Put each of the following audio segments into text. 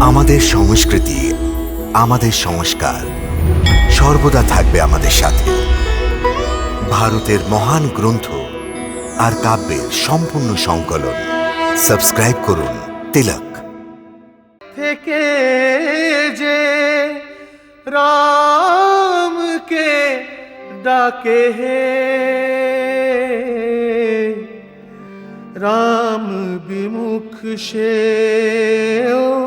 আমাদের সংস্কৃতি, আমাদের সংস্কার সর্বদা থাকবে আমাদের সাথে। ভারতের মহান গ্রন্থ আর কাব্যের সম্পূর্ণ সংকলন। সাবস্ক্রাইব করুন তিলক। থেকে যে রামকে ডাকে হে, রাম বিমুখ সেও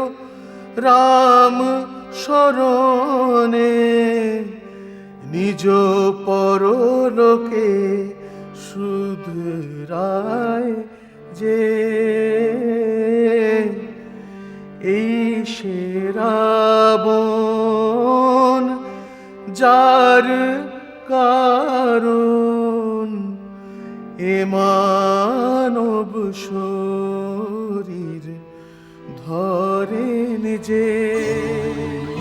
রাম স্মরণে নিজ পরলোকে শুধরায় যে এই সে রাবণ যার কারণ এ মানব कीजिए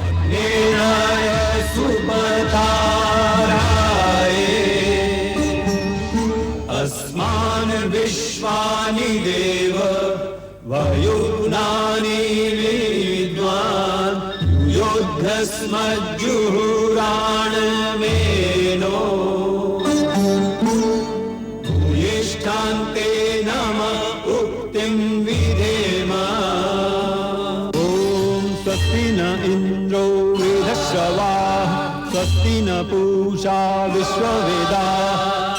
अस्मान विश्वानि देव वयुनानि विद्वान् युद्धस्मज्जुहुराणमेव स्वस्ति न पूषा विश्ववेदा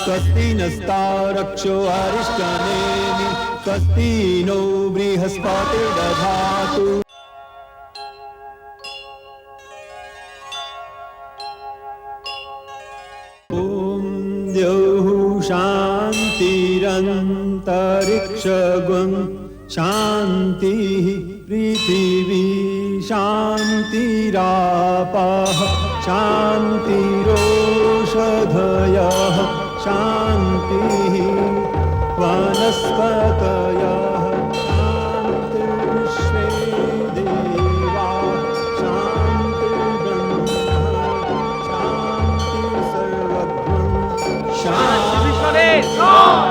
स्वस्ति नस्तारक्षो अरिष्टनेमि स्वस्ति नो बृहस्पतिर्दधातु ॐ द्यौः शान्तिरन्तरिक्षगुं शान्तिः पृथिवी शान्तिरापः। शान्तिरोषधयः शान्तिः वनस्पतयः शान्तिर्विश्वे देवा शान्तिर्ब्रह्म शान्तिर्सर्वज्ञं বিভীষণের জয়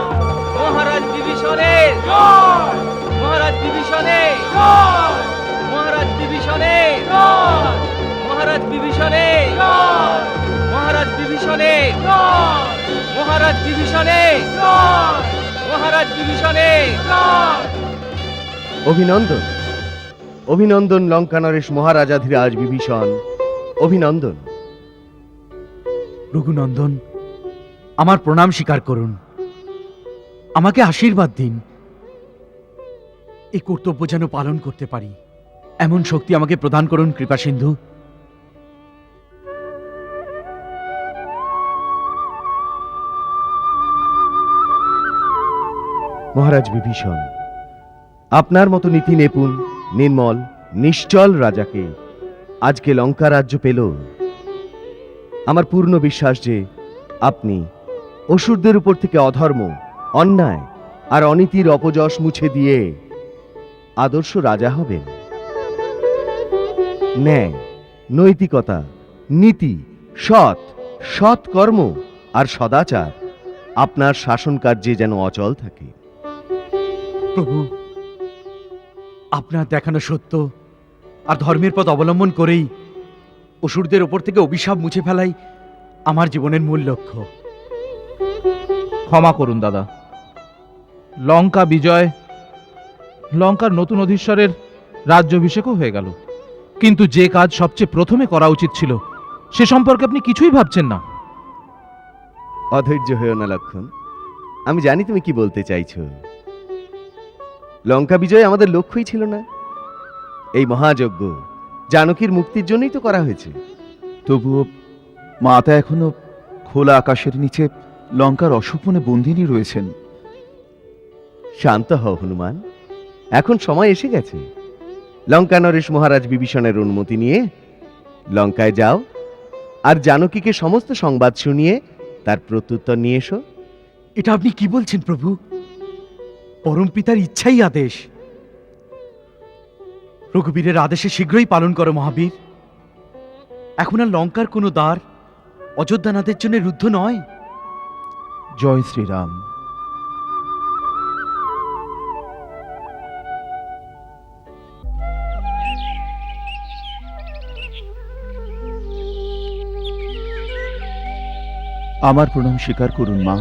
মহারাজ বিভীষণের জয় মহারাজ বিভীষণের জয় মহারাজ বিভীষণের জয় মহারাজ বিভীষণের জয় বিভীষণের মহারাজ বিভীষণের জয় মহারাজ বিভীষণের জয় অভিনন্দন অভিনন্দন লঙ্কানরেশ মহারাজাধিরাজ বিভীষণ। অভিনন্দন। রঘুনন্দন আমার প্রণাম স্বীকার করুন। আমাকে আশীর্বাদ দিন। এই কর্তব্য যেন পালন করতে পারি। এমন শক্তি আমাকে প্রদান করুন কৃপা সিন্ধু। মহারাজ বিভীষণ, আপনার মতো নীতি নিপুণ নির্মল, নিশ্চল রাজাকে আজকে লঙ্কা রাজ্য পেল। আমার পূর্ণ বিশ্বাস যে আপনি অসুরদের উপর থেকে অধর্ম, অন্যায় আর অনীতির অপযশ মুছে দিয়ে আদর্শ রাজা হবেন। ন্যায়, নৈতিকতা, নীতি, সৎ সৎ কর্ম আর সদাচার, আপনার শাসন কার্যে যেন অচল থাকে। প্রভু আপনার দেখানো সত্য। আর ধর্মের পথ অবলম্বন করেই অসুরদের ওপর থেকে অভিশাপ মুছে ফেলাই আমার জীবনের মূল লক্ষ্য। ক্ষমা করুন দাদা। লঙ্কা বিজয় লঙ্কার নতুন অধীশ্বরের রাজ্যাভিষেকও হয়ে গেল। কিন্তু যে কাজ সবচেয়ে প্রথমে করা উচিত ছিল সে সম্পর্কে আপনি কিছুই ভাবছেন না। অধৈর্য হয়েও না লক্ষণ। আমি জানি তুমি কি বলতে চাইছো। লঙ্কা বিজয় আমাদের লক্ষ্যই ছিল না। এই মহাযজ্ঞ জানকীর মুক্তির জন্যই তো করা হয়েছে। তবুও মাতা এখনও খোলা আকাশের নিচে লঙ্কার অসুপনে বন্দিনী রয়েছেন। শান্ত হও হনুমান এখন সময় এসে গেছে। লঙ্কা নরেশ মহারাজ বিভীষণের অনুমতি নিয়ে লঙ্কায় যাও আর জানকীকে সমস্ত সংবাদ শুনিয়ে তার প্রত্যুত্তর নিয়ে এসো। এটা আপনি কি বলছেন প্রভু? পরম পিতার ইচ্ছাই আদেশ। রঘুবীরের আদেশে শীঘ্রই পালন করো মহাবীর। এখন আর লঙ্কার কোনো দ্বার অযোধ্যানাথের জন্য রুদ্ধ নয়। জয় শ্রীরাম। আমার প্রণাম স্বীকার করুন মা।